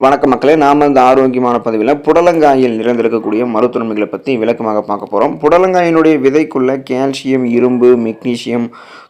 வணக்க மக்களே நாம் இந்த ஆரோக்கியமான பதிவில் புடலங்காயில் நிறைந்திருக்கக்கூடிய மருத்துவமைகளை பற்றி விளக்கமாக பார்க்க போகிறோம் புடலங்காயினுடைய விதைக்குள்ள கால்சியம் இரும்பு மெக்னீசியம்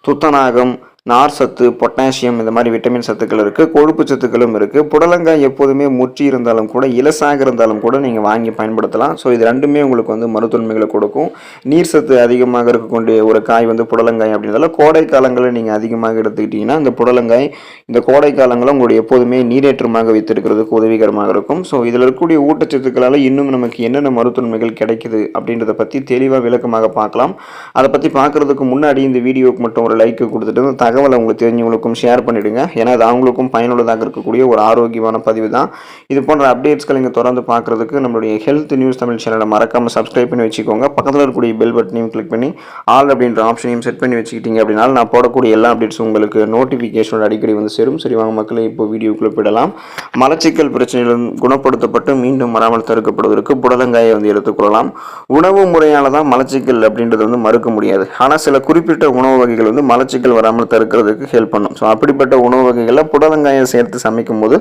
துத்தநாகம் நார் சத்து பொட்டாசியம் இந்த மாதிரி விட்டமின் சத்துக்கள் இருக்குது கொழுப்பு சத்துக்களும் இருக்குது புடலங்காய் எப்போதுமே முற்றி இருந்தாலும் கூட இலசாக இருந்தாலும் கூட நீங்கள் வாங்கி பயன்படுத்தலாம். ஸோ இது ரெண்டுமே உங்களுக்கு வந்து மருத்துவமைகளை கொடுக்கும். நீர் சத்து அதிகமாக இருக்கக்கூடிய ஒரு காய் வந்து புடலங்காய் அப்படின்றதால கோடை காலங்களில் நீங்கள் அதிகமாக எடுத்துக்கிட்டிங்கன்னா இந்த புடலங்காய் இந்த கோடை காலங்களில் உங்களுடைய எப்போதுமே நீரேற்றமாக வைத்திருக்கிறதுக்கு உதவிகரமாக இருக்கும். ஸோ இதில் இருக்கக்கூடிய ஊட்டச்சத்துக்களால் இன்னும் நமக்கு என்னென்ன மருத்துவமைகள் கிடைக்குது அப்படின்றத பற்றி தெளிவாக விளக்கமாக பார்க்கலாம். அதை பற்றி பார்க்குறதுக்கு முன்னாடி இந்த வீடியோவுக்கு மட்டும் ஒரு லைக் கொடுத்துட்டு தகவலை உங்களுக்கு தெரிஞ்சவங்களுக்கும் ஷேர் பண்ணிவிடுங்க ஏன்னா அது அவங்களுக்கும் பயனுள்ளதாக இருக்கக்கூடிய ஒரு ஆரோக்கியமான பதிவு தான். இது போன்ற அப்டேட்ஸ்களை நீங்கள் தொடர்ந்து பார்க்குறதுக்கு நம்மளுடைய ஹெல்த் நியூஸ் தமிழ் சேனலை மறக்காமல் சப்ஸ்கிரைப் பண்ணி வச்சுக்கோங்க. பக்கத்தில் இருக்கக்கூடிய பெல் பட்டனையும் கிளிக் பண்ணி ஆல் அப்படின்ற ஆப்ஷனையும் செட் பண்ணி வச்சுக்கிட்டீங்க அப்படின்னா நான் போடக்கூடிய எல்லா அப்டேட்ஸும் உங்களுக்கு நோட்டிஃபிகேஷனோட அடிக்கடி வந்து சேரும். சரி வாங்க மக்களை இப்போ வீடியோக்குள்ளே போயிடலாம். மலச்சிக்கல் பிரச்சனைகள் குணப்படுத்தப்பட்டு மீண்டும் வராமல் தடுக்கப்படுவதற்கு புடலங்காயை வந்து எடுத்துக்கொள்ளலாம் உணவு முறையால் தான் மலச்சிக்கல் அப்படின்றது வந்து மறுக்க முடியாது. ஆனால் சில குறிப்பிட்ட உணவு வகைகள் வந்து மலச்சிக்கல் வராமல் இருக்கிறதுக்கு ஹெல்ப் பண்ணும். ஸோ அப்படிப்பட்ட உணவு வகைகளில் புடலங்காயை சேர்த்து சமைக்கும் போது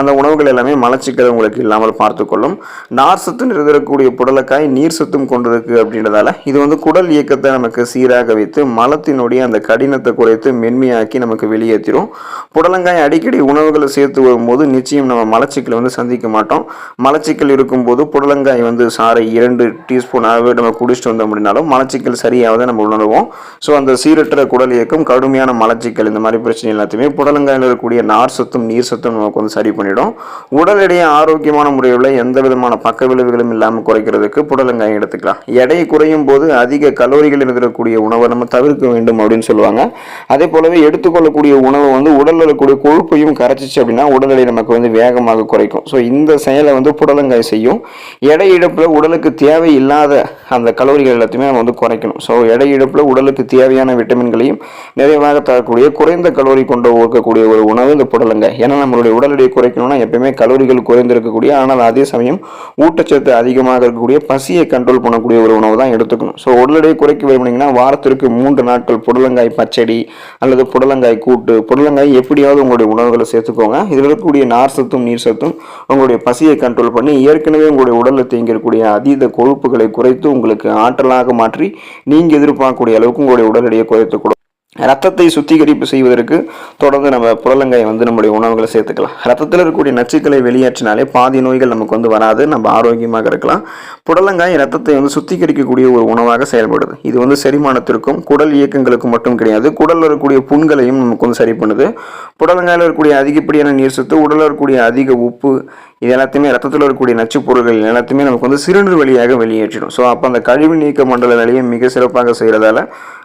அந்த உணவுகள் எல்லாமே மலச்சிக்கல் உங்களுக்கு இல்லாமல் பார்த்துக்கொள்ளும். நார் சத்து நிறைந்திருக்கக்கூடிய புடலக்காய் நீர் சத்தும் கொண்டிருக்கு அப்படின்றதால இது வந்து குடல் இயக்கத்தை நமக்கு சீராக வைத்து மலத்தினுடைய அந்த கடினத்தை குறைத்து மென்மையாக்கி நமக்கு வெளியேற்றிடும் புடலங்காய் அடிக்கடி உணவுகளை சேர்த்து வரும்போது நிச்சயம் நம்ம மலச்சிக்கலை வந்து சந்திக்க மாட்டோம். மலச்சிக்கல் இருக்கும்போது புடலங்காய் வந்து சாறை இரண்டு டீஸ்பூன் அளவு நம்ம குடிச்சிட்டு வந்தோம் அப்படின்னாலும் மலச்சிக்கல் சரியாவதை நம்ம உணர்வோம். ஸோ அந்த சீரற்ற குடல் இயக்கம் கடுமையான மலச்சிக்கல் இந்த மாதிரி பிரச்சனை எல்லாத்தையுமே புடலங்காயில் இருக்கக்கூடிய நார் சத்தும் நீர் சத்தும் நமக்கு வந்து சரி பண்ணிடும். உடல் எடையை ஆரோக்கியமான முறையில் எந்த விதமான பக்க விளைவுகளும் இல்லாமல் குறைக்கிறதுக்கு புடலங்காய் எடுத்துக்கலாம். எடை குறையும் போது அதிக கலோரிகள் இருக்கக்கூடிய உணவை நம்ம தவிர்க்க வேண்டும் அப்படின்னு சொல்லுவாங்க. அதே போலவே எடுத்துக்கொள்ளக்கூடிய உணவு வந்து உடலில் இருக்கக்கூடிய கொழுப்பையும் கரைச்சிச்சு அப்படின்னா உடல் எடை நமக்கு வந்து வேகமாக குறைக்கும். ஸோ இந்த செயலை வந்து புடலங்காய் செய்யும். எடை இழப்பில் உடலுக்கு தேவை இல்லாத அந்த கலோரிகள் எல்லாத்தையுமே நம்ம வந்து குறைக்கணும். ஸோ எடை இழப்பில் உடலுக்கு தேவையான விட்டமின்களையும் நிறைவாக தரக்கூடிய குறைந்த கலோரி கொண்டு இருக்கக்கூடிய ஒரு உணவு இந்த புடலங்க. ஏன்னா நம்மளுடைய உடல் எடையை குறைக்கணும்னா எப்பயுமே கலோரிகள் குறைந்திருக்கக்கூடிய ஆனால் அதே சமயம் ஊட்டச்சத்து அதிகமாக இருக்கக்கூடிய பசியை கண்ட்ரோல் பண்ணக்கூடிய ஒரு உணவு தான் எடுத்துக்கணும். ஸோ உடல் எடையை குறைக்க விரும்புனீங்கன்னா வாரத்திற்கு மூன்று நாட்கள் புடலங்காய் பச்சடி அல்லது புடலங்காய் கூட்டு புடலங்காய் எப்படியாவது உங்களுடைய உணவுகளை சேர்த்துக்கோங்க. இதில் இருக்கக்கூடிய நார் சத்தும் நீர் சத்தும் உங்களுடைய பசியை கண்ட்ரோல் பண்ணி ஏற்கனவே உங்களுடைய உடலில் தேங்கியிருக்கக்கூடிய அதீத கொழுப்புகளை குறைத்து உங்களுக்கு ஆற்றலாக மாற்றி நீங்கள் எதிர்பார்க்கக்கூடிய அளவுக்கு உங்களுடைய உடல் எடையை குறைத்து ரத்தத்தை சுத்திகரிப்பு செய்வதற்கு தொடர்ந்து நம்ம புடலங்காயை வந்து நம்முடைய உணவுகளை சேர்த்துக்கலாம். ரத்தத்தில் இருக்கக்கூடிய நச்சுக்களை வெளியேற்றினாலே பாதி நோய்கள் நமக்கு வந்து வராது. நம்ம ஆரோக்கியமாக இருக்கலாம். புடலங்காய் ரத்தத்தை வந்து சுத்திகரிக்கக்கூடிய ஒரு உணவாக செயல்படுது. இது வந்து செரிமானத்திற்கும் குடல் இயக்கங்களுக்கும் மட்டும் கிடையாது. குடலில் இருக்கக்கூடிய புண்களையும் நமக்கு வந்து சரி பண்ணுது. புடலங்காயில் இருக்கக்கூடிய அதிகப்படியான நீர் சத்து உடலில் இருக்கக்கூடிய அதிக உப்பு இது எல்லாத்தையுமே ரத்தத்தில் இருக்கக்கூடிய நச்சு பொருட்கள் எல்லாத்தையுமே நமக்கு வந்து சிறுநீர் வழியாக வெளியேற்றிடும். ஸோ அப்போ அந்த கழிவு நீக்க மண்டல வேலையை மிக சிறப்பாக செய்கிறதால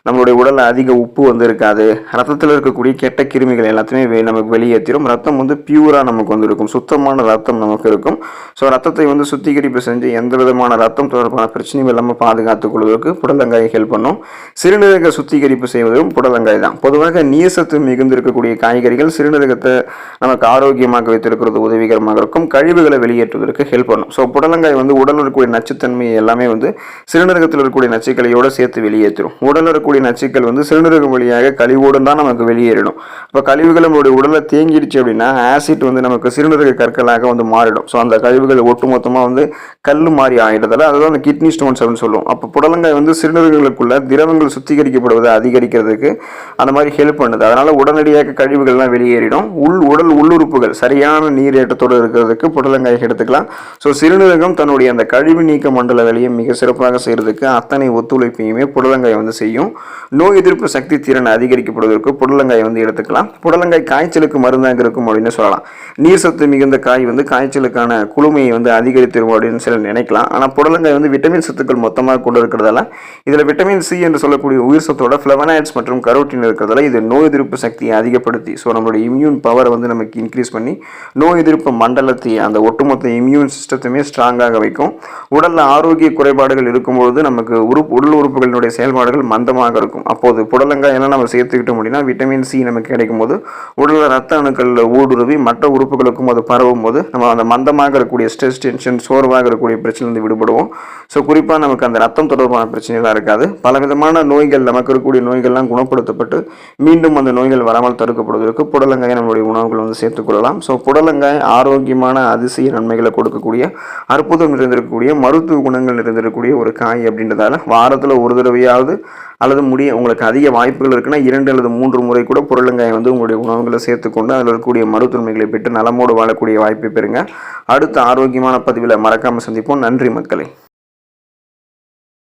நம்மளுடைய உடலில் அதிக உப்பு வந்து இருக்காது. ரத்தத்தில் இருக்கக்கூடிய கெட்ட கிருமிகள் எல்லாத்தையுமே வெ- நமக்கு வெளியேற்றிடும் ரத்தம் வந்து பியூராக நமக்கு வந்து இருக்கும் சுத்தமான ரத்தம் நமக்கு இருக்கும். ஸோ ரத்தத்தை வந்து சுத்திகரிப்பு செஞ்சு எந்த விதமான ரத்தம் தொடர்பான பிரச்சனையும் இல்லாமல் பாதுகாத்துக் கொள்வதற்கு புடலங்காய் ஹெல்ப் பண்ணும். சிறுநீரக சுத்திகரிப்பு செய்வதும் புடலங்காய் தான். பொதுவாக நீர் சத்து மிகுந்திருக்கக்கூடிய காய்கறிகள் சிறுநீரகத்தை நமக்கு ஆரோக்கியமாக வைத்திருக்கிறது உதவிகரமாக இருக்கும். கழிவுகளை வெளியேற்றுவதற்கு ஹெல்ப் பண்ணும். ஸோ புடலங்காய் வந்து உடலில் இருக்கக்கூடிய நச்சுத்தன்மை எல்லாமே வந்து சிறுநீரகத்தில் இருக்கக்கூடிய நச்சுக்களையோடு சேர்த்து வெளியேற்றும் உடலில் இருக்கக்கூடிய நச்சுக்கள் வந்து சிறுநீரகம் வழியாக கழிவுடன் தான் நமக்கு வெளியேறிடும். இப்போ கழிவுகள் நம்மளுடைய உடலில் தேங்கிடுச்சு அப்படின்னா ஆசிட் வந்து நமக்கு சிறுநீரக கற்களாக வந்து மாறிடும். ஸோ அந்த கழிவுகள் ஒட்டுமொத்தமாக வந்து கல் மாதிரி ஆகிடுறதால அதுதான் அந்த கிட்னி ஸ்டோன்ஸ் அப்படின்னு சொல்லுவோம். அப்போ புடலங்காய் வந்து சிறுநீரகங்களுக்குள்ள திரவங்கள் சுத்திகரிக்கப்படுவதை அதிகரிக்கிறதுக்கு அந்த மாதிரி ஹெல்ப் பண்ணுது. அதனால் உடனடியாக கழிவுகள்லாம் வெளியேறிடும். உள் உடல் உள்ளுறுப்புகள் சரியான நீரேற்றத்தோடு இருக்கிறதுக்கு புடலங்காய் எடுத்துக்கலாம். ஸோ சிறுநீரகம் தன்னுடைய அந்த கழிவு நீக்க மண்டல வேலையை மிக சிறப்பாக செய்கிறதுக்கு அத்தனை ஒத்துழைப்பையுமே புடலங்காய் வந்து செய்யும். நோய் எதிர்ப்பு சக்தி திறன் அதிகரிக்கப்படுவதற்கு புடலங்காய் வந்து எடுத்துக்கலாம். புடலங்காய் காய்ச்சலுக்கு மருந்தாக இருக்கும் அப்படின்னு சொல்லலாம். நீர் சத்து மிகுந்த காய் வந்து காய்ச்சலுக்கான குழுமையை வந்து அதிகரித்திருக்கும் அப்படின்னு சிலர் நினைக்கலாம். ஆனால் புடலங்காய் வந்து விட்டமின் சத்துக்கள் மொத்தமாக கொண்டு இருக்கிறதால இதில் விட்டமின் சி என்று சொல்லக்கூடிய உயிர் சத்தோட ஃப்ளவனாய்ட்ஸ் மற்றும் கரோட்டின் இருக்கிறதால இது நோய் எதிர்ப்பு சக்தியை அதிகப்படுத்தி ஸோ நம்மளுடைய இம்யூன் பவரை வந்து நமக்கு இன்க்ரீஸ் பண்ணி நோய் எதிர்ப்பு மண்டலத்தை அந்த ஒட்டுமொத்த இம்யூன் சிஸ்டத்தையுமே ஸ்ட்ராங்காக வைக்கும். உடலில் ஆரோக்கிய குறைபாடுகள் இருக்கும்பொழுது நமக்கு உறுப்பு உடல் உறுப்புகளினுடைய செயல்பாடுகள் மந்தமாக அதிகமாக இருக்கும். அப்போது புடலங்காய் என்ன நம்ம சேர்த்துக்கிட்டோம் அப்படின்னா விட்டமின் சி நமக்கு கிடைக்கும் போது உடலில் ரத்த அணுக்களில் ஊடுருவி மற்ற உறுப்புகளுக்கும் அது பரவும் போது நம்ம அந்த மந்தமாக இருக்கக்கூடிய ஸ்ட்ரெஸ் டென்ஷன் சோர்வாக இருக்கக்கூடிய பிரச்சனையிலிருந்து விடுபடுவோம். ஸோ குறிப்பாக நமக்கு அந்த ரத்தம் தொடர்பான பிரச்சனைலாம் இருக்காது. பலவிதமான நோய்கள் நமக்கு இருக்கக்கூடிய நோய்கள்லாம் குணப்படுத்தப்பட்டு மீண்டும் அந்த நோய்கள் வராமல் தடுக்கப்படுவதற்கு புடலங்காயை நம்மளுடைய உணவுகள் வந்து சேர்த்துக்கொள்ளலாம் ஸோ புடலங்காய் ஆரோக்கியமான அதிசய நன்மைகளை கொடுக்கக்கூடிய அற்புதம் நிறைந்திருக்கக்கூடிய மருத்துவ குணங்கள் நிறைந்திருக்கக்கூடிய ஒரு காய் அப்படின்றதால வாரத்தில் ஒரு தடவையாவது அல்லது முடிய உங்களுக்கு அதிக வாய்ப்புகள் இருக்குன்னா இரண்டு அல்லது மூன்று முறை கூட புடலங்காயை வந்து உங்களுடைய உணவுகளை சேர்த்துக்கொண்டு அதில் இருக்கக்கூடிய மருத்துவமைகளை பெற்று நலமோடு வாழக்கூடிய வாய்ப்பை பெறுங்க. அடுத்த ஆரோக்கியமான பதிவில் மறக்காமல் சந்திப்போம். நன்றி மக்களை.